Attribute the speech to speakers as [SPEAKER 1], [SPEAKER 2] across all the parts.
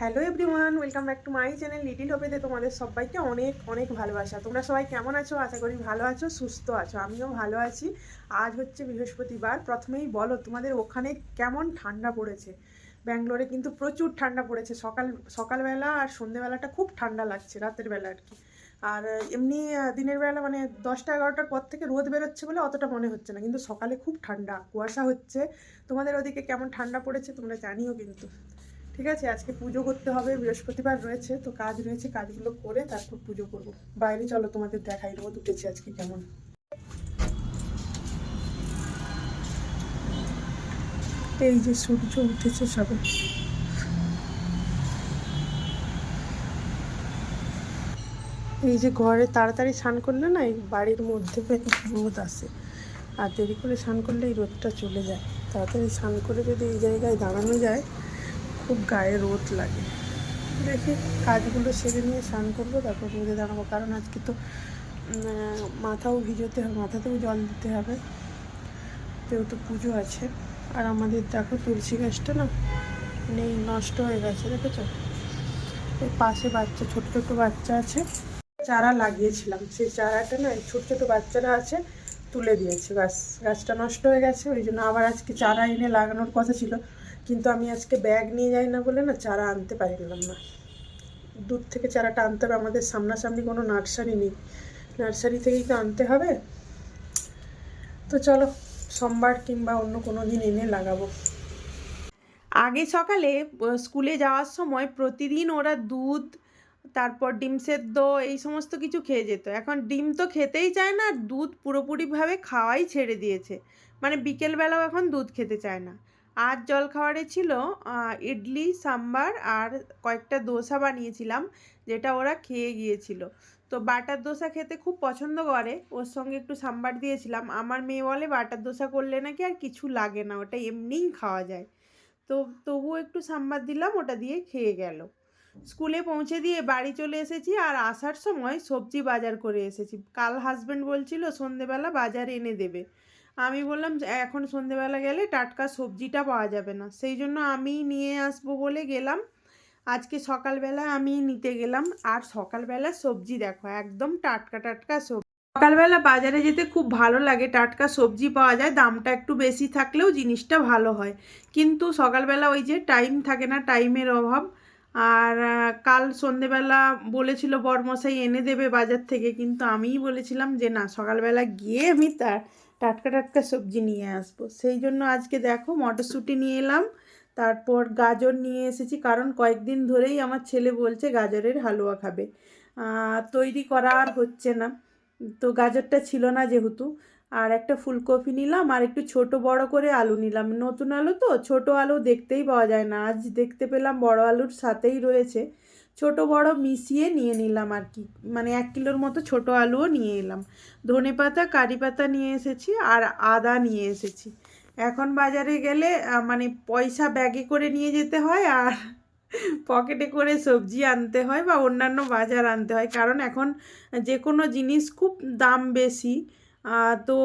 [SPEAKER 1] Hello everyone welcome back to my channel little হোপেতে তোমাদের সবাইকে অনেক অনেক ভালোবাসা। তোমরা সবাই কেমন আছো? আশা করি ভালো আছো, সুস্থ আছো, আমিও ভালো আছি। আজ হচ্ছে বৃহস্পতিবার, প্রথমেই বলো তোমাদের ওখানে কেমন ঠান্ডা পড়েছে? ব্যাঙ্গালোরে কিন্তু প্রচুর ঠান্ডা পড়েছে, সকাল, সকালবেলা আর সন্ধেবেলাটা খুব ঠান্ডা লাগছে, রাতের বেলা আর কি। আর এমনি দিনের বেলা মানে দশটা, এগারোটার পর থেকে রোদ বেরোচ্ছে বলে অতটা মনে হচ্ছে না, কিন্তু সকালে খুব ঠান্ডা, কুয়াশা হচ্ছে। তোমাদের ওদিকে কেমন ঠান্ডা পড়েছে তোমরা জানিও কিন্তু। ঠিক আছে, আজকে পুজো করতে হবে, বৃহস্পতিবার রয়েছে, তো কাজ রয়েছে, কাজগুলো করে তারপর পুজো করব। বাইরে চলো, তোমাদের দেখাই রোদ উঠেছে আজকে কেমন। এই যে সূর্য উঠেছে সবে। এই যে ঘরে তাড়াতাড়ি স্নান করলে না, এই বাড়ির মধ্যে রোদ আসে। আর দেরি করে স্নান করলে এই রোদটা চলে যায়। তাড়াতাড়ি স্নান করে যদি এই জায়গায় দাঁড়ানো যায় খুব গায়ে রোদ লাগে। দেখি কাজগুলো সেরে নিয়ে স্নান করব, তারপর রোদে দাঁড়াবো। কারণ আজকে তো মাথাও ভিজোতে হবে, মাথাতেও জল দিতে হবে। যেহেতু পুজো আছে, আর আমাদের দেখো তুলসী গাছটা না নেই, নষ্ট হয়ে গেছে, দেখেছ? এই পাশে বাচ্চা, ছোট ছোট বাচ্চা আছে। চারা লাগিয়েছিলাম, সেই চারাটা না ছোট ছোট বাচ্চারা আছে, তুলে দিয়েছে। গাছ গাছটা নষ্ট হয়ে গেছে, ওই জন্য আবার আজকে চারা এনে লাগানোর কথা ছিল। কিন্তু আমি আজকে ব্যাগ নিয়ে যাই না বলে না চারা আনতে পারিলাম না। দূর থেকে চারাটা আনতে হবে, আমাদের সামনাসামনি কোনো নার্সারি নেই। নার্সারি থেকেই তো আনতে হবে। তো চলো, সোমবার কিংবা অন্য কোনো দিন এনে লাগাবো। আগে সকালে স্কুলে যাওয়ার সময় প্রতিদিন ওরা দুধ, তারপর ডিম সেদ্ধ, এই সমস্ত কিছু খেয়ে যেত। এখন ডিম তো খেতেই চায় না, দুধ পুরোপুরিভাবে খাওয়াই ছেড়ে দিয়েছে। মানে বিকেলবেলাও এখন দুধ খেতে চায় না। আজ জলখাবারে ছিল ইডলি, সাম্বার আর কয়েকটা দোসা বানিয়েছিলাম, যেটা ওরা খেয়ে গিয়েছিল। তো বাটার দোসা খেতে খুব পছন্দ করে, ওর সঙ্গে একটু সাম্বার দিয়েছিলাম। আমার মেয়ে বলে, বাটার দোসা করলে নাকি আর কিছু লাগে না, ওটা এমনিই খাওয়া যায়। তো তবুও একটু সাম্বার দিলাম, ওটা দিয়ে খেয়ে গেল। স্কুলে পৌঁছে দিয়ে বাড়ি চলে এসেছি আর আসার সময় সবজি বাজার করে এসেছি। কাল হাজবেন্ড বলছিল, সন্ধেবেলা বাজার এনে দেবে। আমি বললাম যে এখন সন্ধেবেলা গেলে টাটকা সবজিটা পাওয়া যাবে না। সেই জন্য আমি নিয়ে আসব বলে গেলাম। আজকে সকালবেলা আমি নিতে গেলাম। আর সকালবেলা সবজি দেখো, একদম টাটকা টাটকা সবজি সকালবেলা বাজারে যেতে খুব ভালো লাগে। টাটকা সবজি পাওয়া যায়, দামটা একটু বেশি থাকলেও জিনিসটা ভালো হয়। কিন্তু সকালবেলা ওই যে টাইম থাকে না, টাইমের অভাব। আর কাল সন্ধেবেলা বলেছিল বরমশাই এনে দেবে বাজার থেকে। কিন্তু আমিই বলেছিলাম যে, না, সকালবেলা গিয়ে আমি তার টাটকা টাটকা সবজি নিয়ে আসব। সেই জন্য আজকে দেখো মটরশুঁটি নিয়ে এলাম, তারপর গাজর নিয়ে এসেছি, কারণ কয়েকদিন ধরেই আমার ছেলে বলছে গাজরের হালুয়া খাবে। তৈরি করা আর হচ্ছে না। তো গাজরটা ছিল না যেহেতু, আর একটা ফুলকপি নিলাম, আর একটু ছোট বড় করে আলু নিলাম। নতুন আলু তো, ছোট আলু দেখতেই পাওয়া যায় না। আজ দেখতে পেলাম বড় আলুর সাথেই রয়েছে। ছোট বড় মিশিয়ে নিয়ে নিলাম আর কি। মানে এক কিলোর মতো ছোট আলুও নিয়ে এলাম। ধনে পাতা, কারি পাতা নিয়ে এসেছি আর আদা নিয়ে এসেছি। এখন বাজারে গেলে মানে পয়সা ব্যাগে করে নিয়ে যেতে হয় আর পকেটে করে সবজি আনতে হয় বা অন্যান্য বাজার আনতে হয়। কারণ এখন যে কোনো জিনিস খুব দাম বেশি। তো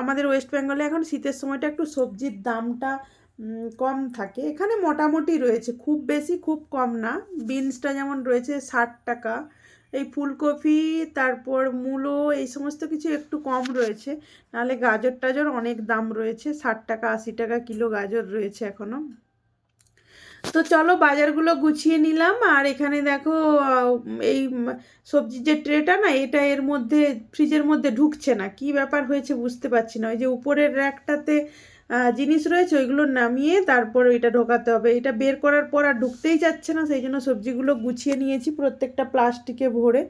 [SPEAKER 1] আমাদের ওয়েস্ট বেঙ্গলে এখন শীতের সময়টা একটু সবজির দামটা কম থাকে। এখানে মোটামুটি রয়েছে, খুব বেশি, খুব কম না। বিনসটা যেমন রয়েছে, ষাট টাকা। এই ফুলকপি, তারপর মূলো, এই সমস্ত কিছু একটু কম রয়েছে। নাহলে গাজর টাজর অনেক দাম রয়েছে, ষাট টাকা, আশি টাকা কিলো গাজর রয়েছে এখনও তো চলো বাজারগুলো গুছিয়ে নিলাম। আর এখানে দেখো এই সবজির যে ট্রেটা না, এটা এর মধ্যে, ফ্রিজের মধ্যে ঢুকছে না। কি ব্যাপার হয়েছে বুঝতে পারছি না। ওই যে উপরের র্যাকটাতে জিনিস রয়েছে ওইগুলো নামিয়ে তারপর ওইটা ঢোকাতে হবে। এটা বের করার পর আর ঢুকতেই যাচ্ছে না সেই জন্য সবজিগুলো গুছিয়ে নিয়েছি প্রত্যেকটা প্লাস্টিকে ভরে।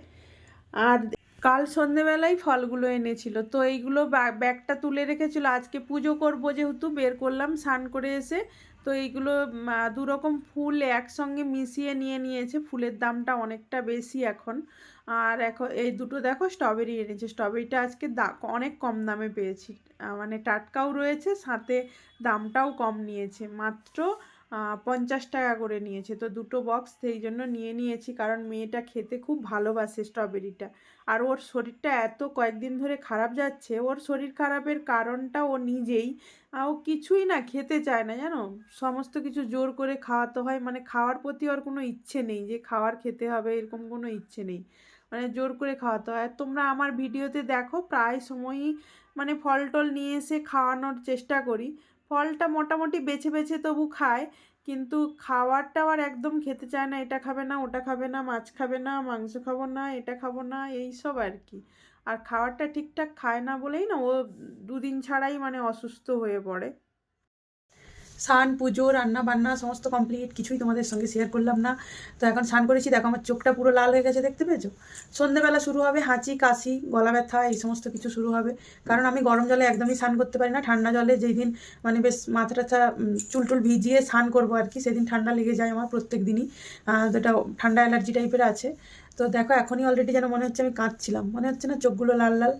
[SPEAKER 1] আর কাল সন্ধেবেলায় ফলগুলো এনেছিল তো এইগুলো ব্যা- ব্যাগটা তুলে রেখেছিল। আজকে পুজো করব যেহেতু বের করলাম স্নান করে এসে। তো এইগুলো উম, আহ, দু রকম ফুল একসঙ্গে মিশিয়ে নিয়ে নিয়েছে ফুলের দামটা অনেকটা বেশি এখন। আর এখন এই দুটো দেখো স্ট্রবেরি এনেছে। স্ট্রবেরিটা আজকে দা, অনেক কম দামে পেয়েছি। মানে টাটকাও রয়েছে, সাথে দামটাও কম নিয়েছে। মাত্র
[SPEAKER 2] পঞ্চাশ টাকা করে নিয়েছে। তো দুটো বক্স সেই জন্য নিয়ে নিয়েছি, কারণ মেয়েটা খেতে খুব ভালোবাসে স্ট্রবেরিটা আর ওর শরীরটা এত কয়েকদিন ধরে খারাপ যাচ্ছে, ওর শরীর খারাপের কারণটা ও নিজেই ও কিছুই না, খেতে চায় না, জানো? সমস্ত কিছু জোর করে খাওয়াতে হয় মানে খাওয়ার প্রতি ওর কোনো ইচ্ছে নেই যে খাওয়ার খেতে হবে, এরকম কোনো ইচ্ছে নেই। মানে জোর করে খাওয়াতে হয়। আর তোমরা আমার ভিডিওতে দেখো, প্রায় সময়ই মানে ফল টল নিয়ে এসে খাওয়ানোর চেষ্টা করি। ফলটা মোটামুটি বেছে বেছে তবু খায় কিন্তু খাওয়ার টাওয়ার একদম খেতে চায় না, এটা খাবে না, ওটা খাবে না, মাছ খাবে না, মাংস খাব না, এটা খাব না, এই সব আর কি। আর খাওয়ারটা ঠিকঠাক খায় না বলেই না, ও দুদিন ছাড়াই মানে অসুস্থ হয়ে পড়ে।
[SPEAKER 1] স্নান পুজো রান্না বান্না সমস্ত কমপ্লিট কিছুই তোমাদের সঙ্গে শেয়ার করলাম না। তো এখন স্নান করেছি দেখো আমার চোখটা পুরো লাল হয়ে গেছে দেখতে পেয়েছ? সন্ধেবেলা শুরু হবে হাঁচি কাশি গলা ব্যথা এই সমস্ত কিছু শুরু হবে। কারণ আমি গরম জলে একদমই স্নান করতে পারি না ঠান্ডা জলে যেই দিন মানে বেশ মাথা টাথা উম, চুল টুল ভিজিয়ে স্নান করব আর কি সেদিন ঠান্ডা লেগে যায় আমার প্রত্যেক দিনই। এটা ঠান্ডা অ্যালার্জি টাইপের আছে। তো দেখো এখনই অলরেডি যেন মনে হচ্ছে আমি কাঁদছিলাম। মনে হচ্ছে না চোখগুলো লাল লাল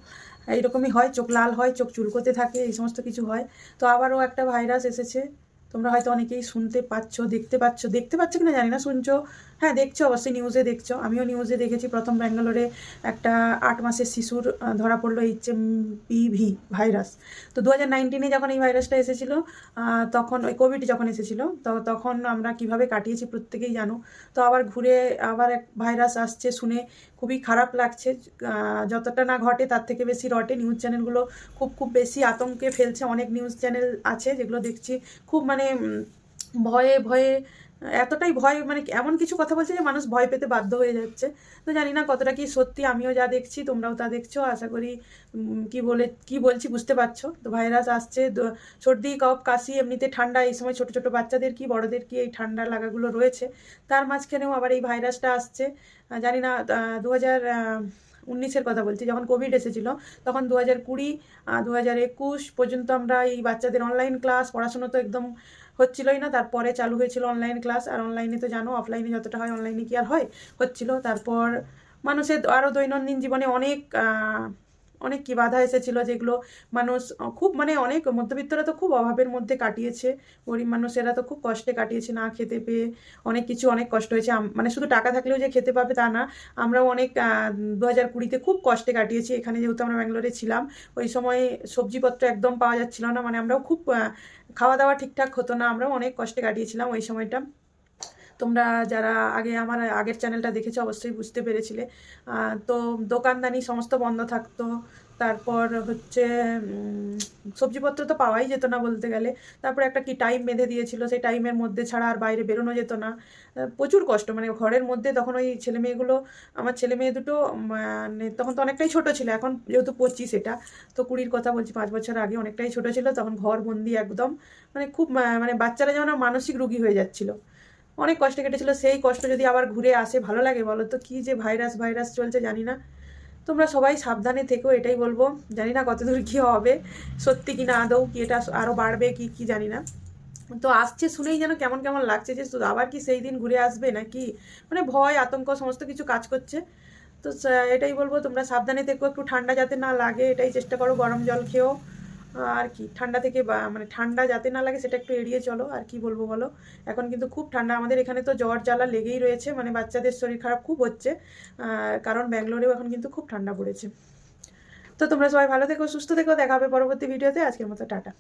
[SPEAKER 1] এইরকমই হয় চোখ লাল হয় চোখ চুলকোতে থাকে এই সমস্ত কিছু হয়। তো আবারও একটা ভাইরাস এসেছে। তোমরা হয়তো অনেকেই শুনতে পাচ্ছ, দেখতে পাচ্ছ। দেখতে পাচ্ছ কিনা জানি না, শুনছো? হ্যাঁ দেখছ, অবশ্যই নিউজে দেখছ। আমিও নিউজে দেখেছি প্রথম ব্যাঙ্গালোরে একটা আট মাসের শিশুর ধরা পড়ল এইচ এম পিভি ভাইরাস তো দু হাজার নাইনটিনে যখন এই ভাইরাসটা এসেছিল তখন ওই কোভিড যখন এসেছিল, তো তখন আমরা কীভাবে কাটিয়েছি প্রত্যেকেই জানো। তো আবার ঘুরে আবার এক ভাইরাস আসছে শুনে খুবই খারাপ লাগছে। যতটা না ঘটে তার থেকে বেশি রটে। নিউজ চ্যানেলগুলো খুব খুব বেশি আতঙ্কে ফেলছে। অনেক নিউজ চ্যানেল আছে যেগুলো দেখছি। খুব মানে উম, ভয়ে ভয়ে এতটাই ভয় মানে এমন কিছু কথা বলছে যে মানুষ ভয় পেতে বাধ্য হয়ে যাচ্ছে। তো জানি না কতটা কি সত্যি আমিও যা দেখছি তোমরাও তা দেখছ আশা করি কি বলে কি বলছি বুঝতে পারছ। তো ভাইরাস আসছে সর্দি কফ কাশি এমনিতে ঠান্ডা এই সময় ছোট ছোট বাচ্চাদের কি বড়দের কি এই ঠান্ডা লাগাগুলো রয়েছে। তার মাঝখানেও আবার এই ভাইরাসটা আসছে। জানি না দু হাজার উনিশের কথা বলছি, যখন কোভিড এসেছিল, তখন দু হাজার কুড়ি দু হাজার একুশ পর্যন্ত আমরা এই বাচ্চাদের অনলাইন ক্লাস পড়াশুনো তো একদম হচ্ছিলই না, তারপরে চালু হয়েছিল অনলাইন ক্লাস আর অনলাইনে তো জানো অফলাইনে যতটা হয় অনলাইনে কি আর হয়, হচ্ছিল। তারপর মানুষের আরও দৈনন্দিন জীবনে অনেক অনেক কি বাধা এসেছিল যেগুলো মানুষ খুব মানে অনেক মধ্যবিত্তরা তো খুব অভাবের মধ্যে কাটিয়েছে। গরিব মানুষেরা তো খুব কষ্টে কাটিয়েছে না খেতে পেয়ে। অনেক কিছু অনেক কষ্ট হয়েছে। মানে শুধু টাকা থাকলেও যে খেতে পাবে তা না, আমরাও অনেক দু হাজার কুড়িতে খুব কষ্টে কাটিয়েছি। এখানে যেহেতু আমরা ব্যাঙ্গালোরে ছিলাম, ওই সময় সবজিপত্র একদম পাওয়া যাচ্ছিল না। মানে আমরাও খুব খাওয়া দাওয়া ঠিকঠাক হতো না। আমরাও অনেক কষ্টে কাটিয়েছিলাম ওই সময়টা। তোমরা যারা আগে আমার আগের চ্যানেলটা দেখেছ অবশ্যই বুঝতে পেরেছিলে। তো দোকানদানি সমস্ত বন্ধ থাকতো। তারপর হচ্ছে সবজিপত্র তো পাওয়াই যেত না বলতে গেলে। তারপর একটা কি টাইম বেঁধে দিয়েছিল, সেই টাইমের মধ্যে ছাড়া আর বাইরে বেরোনো যেত না। প্রচুর কষ্ট মানে ঘরের মধ্যে তখন ওই ছেলে মেয়েগুলো, আমার ছেলে মেয়ে দুটো মানে তখন তো অনেকটাই ছোট ছিল, এখন যেহেতু পঁচিশ এটা, তো কুড়ির কথা বলছি, পাঁচ বছর আগে অনেকটাই ছোট ছিল, তখন ঘর বন্দি একদম। মানে খুব মানে বাচ্চারা যেমন মানসিক রোগী হয়ে যাচ্ছিল। অনেক কষ্ট কেটেছিল, সেই কষ্ট যদি আবার ঘুরে আসে, ভালো লাগে বলো তো? কি যে ভাইরাস ভাইরাস চলছে জানি না। তোমরা সবাই সাবধানে থেকো, এটাই বলব। জানি না কতদূর কি হবে, সত্যি কি না আদৌ কি এটা আরও বাড়বে কি কি জানি না। তো আসছে শুনেই যেন কেমন কেমন লাগছে যে আবার কি সেই দিন ঘুরে আসবে নাকি? মানে ভয়, আতঙ্ক, সমস্ত কিছু কাজ করছে। তো এটাই বলব, তোমরা সাবধানে থেকো, একটু ঠান্ডা যাতে না লাগে, এটাই চেষ্টা করো, গরম জল খেও আর কি, ঠান্ডা থেকে মানে ঠান্ডা যাতে না লাগে সেটা একটু এড়িয়ে চলো, আর কি বলব বলো? এখন কিন্তু খুব ঠান্ডা, আমাদের এখানে তো জ্বর জ্বালা লেগেই রয়েছে মানে বাচ্চাদের শরীর খারাপ খুব হচ্ছে কারণ ব্যাঙ্গালোরেও এখন কিন্তু খুব ঠান্ডা পড়েছে। তো তোমরা সবাই ভালো থেকো, সুস্থ থেকো, দেখা হবে পরবর্তী ভিডিওতে, আজকের মতো টাটা।